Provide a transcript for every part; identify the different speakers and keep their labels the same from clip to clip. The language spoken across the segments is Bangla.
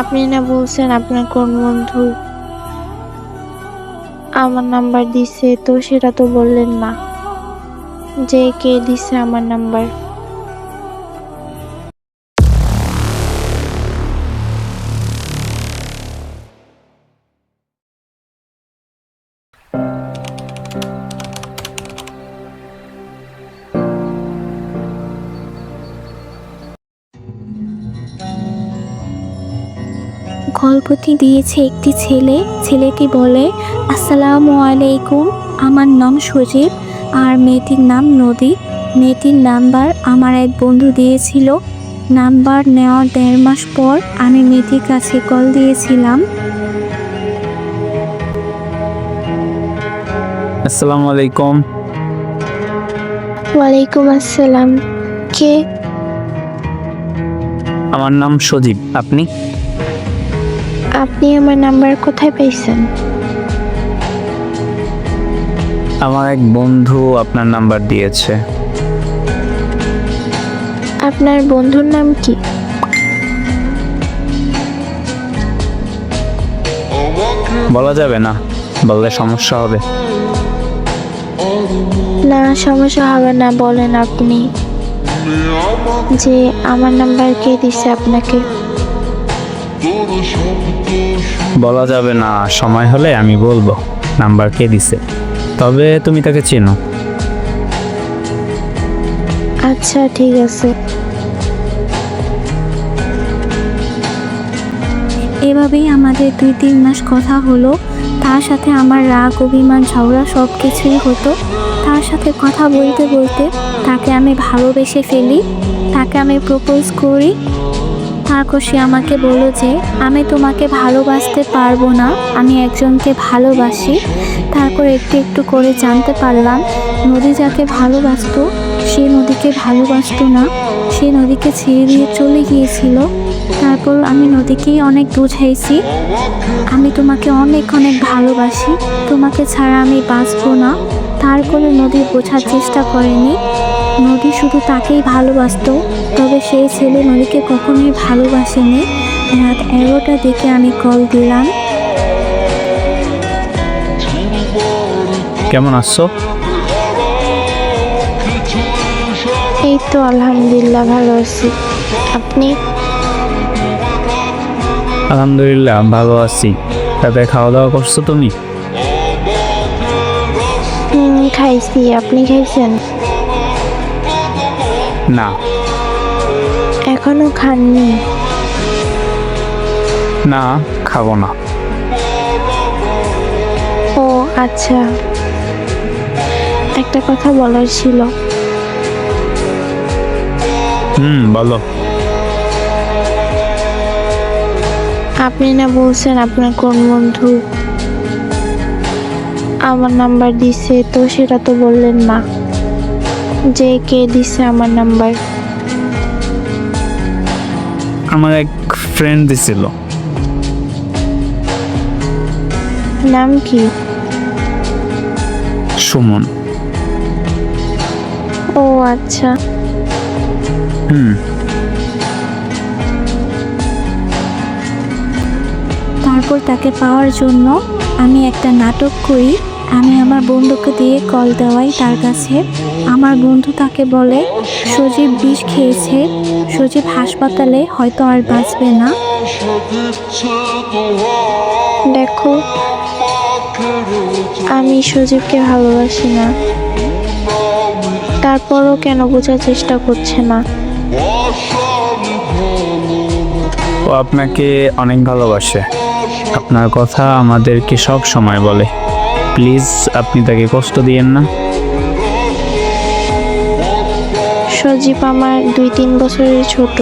Speaker 1: আপনি না বলছেন আপনার কোন বন্ধু আমার নাম্বার দিছে, তো সেটা তো বললেন না। যে কে দিছে আমার নাম্বার?
Speaker 2: গল্পটি দিয়েছে একটি ছেলে। ছেলেটি বলে আসসালামু আলাইকুম। আমার নাম সজীব আর মেয়েটির নাম নদী। মেয়েটির নাম্বার আমার এক বন্ধু দিয়েছিল। নাম্বার নেওয়ার দেড় মাস পর আমি মেয়েটির কাছে কল দিয়েছিলাম।
Speaker 3: আসসালামু আলাইকুম।
Speaker 1: ওয়ালাইকুম আসসালাম। কে?
Speaker 3: আমার নাম সজীব। আপনি?
Speaker 1: আপনি আমার নাম্বার কোথায় পাইছেন?
Speaker 3: আমার এক বন্ধু আপনার নাম্বার দিয়েছে।
Speaker 1: আপনার বন্ধুর নাম কি?
Speaker 3: বলা যাবে না বললে সমস্যা হবে।
Speaker 1: না সমস্যা হবে না বলেন আপনি। যে আমার নাম্বার কে দিছে আপনাকে?
Speaker 3: বলা যাবে না, সময় হলে আমি বলব। নাম্বার কে দিছে? তবে তুমি তাকে চেনো।
Speaker 1: আচ্ছা ঠিক আছে।
Speaker 2: এভাবেই আমাদের দুই তিন মাস কথা হলো। তার সাথে আমার রাগ, অভিমান, ঝগড়া সব কিছুই হতো। তার সাথে কথা বলতে বলতে তাকে আমি ভালোবেসে ফেলি, তাকে আমি প্রপোজ করি। তারপর সে আমাকে বলল যে, আমি তোমাকে ভালোবাসতে পারব না, আমি একজনকে ভালোবাসি। তারপর একটু একটু করে জানতে পারলাম, নদী যাকে ভালোবাসতো, সে নদীকে ভালোবাসতো না, সে নদীকে ছেড়ে দিয়ে চলে গিয়েছিল। তারপর আমি নদীকেই অনেক বুঝাইছি, আমি তোমাকে অনেক অনেক ভালোবাসি, তোমাকে ছাড়া আমি বাঁচবো না। তারপরে নদী বোঝার চেষ্টা করেনি নদী শুধু তাকেই ভালোবাসতো তবে সেই ছেলে নদীকে কখনোই ভালোবাসেনি। রাত এগারোটার দিকে আমি কল দিলাম।
Speaker 3: কেমন আসছো
Speaker 1: এই তো আলহামদুলিল্লাহ ভালো আছি। আপনি?
Speaker 3: আলহামদুলিল্লাহ ভালো আছি। তাতে খাওয়া দাওয়া করছ তুমি?
Speaker 1: খাইছি। আপনি খাইছেন?
Speaker 3: না।
Speaker 1: এখনও খাননি।
Speaker 3: না খাব না।
Speaker 1: ও আচ্ছা। একটা কথা বলার ছিল।
Speaker 3: হুম বলো।
Speaker 1: আপনি না বলছেন আপনার কোন বন্ধু আমার নাম্বার দিছে তো সেটা তো বললেন না। যে কে দিছে আমার নাম্বার।
Speaker 3: আমার এক ফ্রেন্ড দিছিল।
Speaker 1: নাম কি?
Speaker 3: সুমন।
Speaker 1: ও আচ্ছা।
Speaker 3: হুম।
Speaker 2: তারপর তাকে পাওয়ার জন্য আমি একটা নাটক করি। আমি আমার বন্ধুকে দিয়ে কল দেওয়াই তার কাছে। আমার বন্ধু তাকে বলে সজীব বিষ খেয়েছে সজীব হাসপাতালে হয়তো আর বাঁচবে না।
Speaker 1: দেখো আমি সজীবকে ভালোবাসি না। তারপরও কেন বোঝার চেষ্টা করছে না?
Speaker 3: ও আপনাকে অনেক ভালোবাসে। আপনার কথা আমাদেরকে সব সময় বলে। প্লিজ আপনি তাকে কষ্ট দিয়েন না।
Speaker 1: সজীব আমার দুই তিন বছরের ছোট।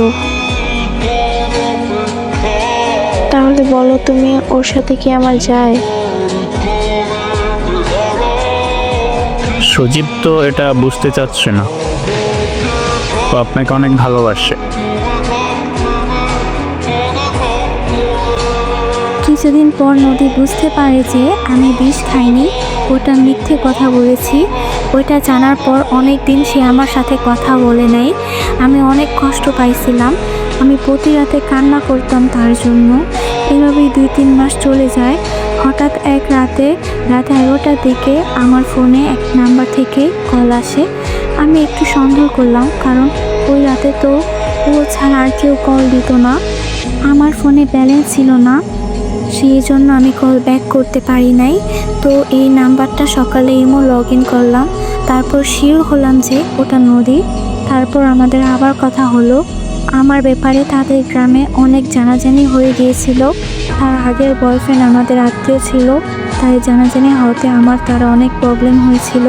Speaker 1: তাহলে বলো তুমি ওর সাথে কি আমার যায়?
Speaker 3: সজীব তো এটা বুঝতে চাচ্ছে না। ও আপনাকে অনেক ভালোবাসে।
Speaker 2: কিছুদিন পর নদী বুঝতে পারে যে আমি বিষ খাইনি, ওটা মিথ্যে কথা বলেছি। ওইটা জানার পর অনেক দিন সে আমার সাথে কথা বলে নাই। আমি অনেক কষ্ট পাইছিলাম। আমি প্রতি রাতে কান্না করতাম তার জন্য। এভাবেই দুই তিন মাস চলে যায়। হঠাৎ এক রাতে, রাত এগারোটার দিকে আমার ফোনে এক নাম্বার থেকে কল আসে। আমি একটু সন্দেহ করলাম, কারণ ওই রাতে তো ও ছাড়া আর কেউ কল দিত না। আমার ফোনে ব্যালেন্স ছিল না। সেই জন্য আমি কল ব্যাক করতে পারি নাই। তো এই নাম্বারটা সকালে ইমো লগ ইন করলাম। তারপর শিওর হলাম যে ওটা নদী। তারপর আমাদের আবার কথা হলো। আমার ব্যাপারে তাদের গ্রামে অনেক জানাজানি হয়ে গিয়েছিল। তার আগের বয়ফ্রেন্ড আমাদের আত্মীয় ছিল। তাই জানাজানি হওয়াতে আমার তার অনেক প্রবলেম হয়েছিল।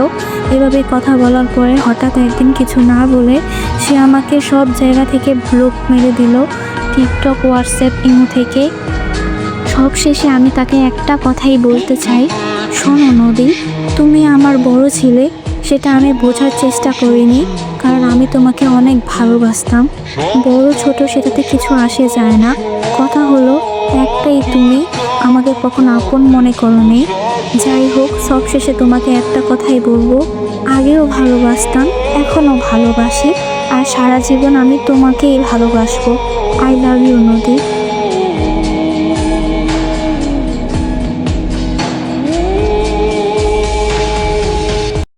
Speaker 2: এভাবে কথা বলার পরে হঠাৎ একদিন কিছু না বলে সে আমাকে সব জায়গা থেকে ব্লক মেরে দিল। টিকটক হোয়াটসঅ্যাপ ইমো থেকে। সব শেষে আমি তাকে একটা কথাই বলতে চাই। শোনো নদী, তুমি আমার বড় ছিলে, সেটা আমি বোঝার চেষ্টা করিনি, কারণ আমি তোমাকে অনেক ভালোবাসতাম। বড় ছোট সেটাতে কিছু আসে যায় না। কথা হলো, একটাই তুমি আমাকে কখনো আপন মনে করো করনি। যাই হোক সব শেষে তোমাকে একটা কথাই বলব, আগেও ভালোবাসতাম এখনও ভালোবাসি, আর সারা জীবন আমি তোমাকেই ভালোবাসবো। আই লাভ ইউ নদী।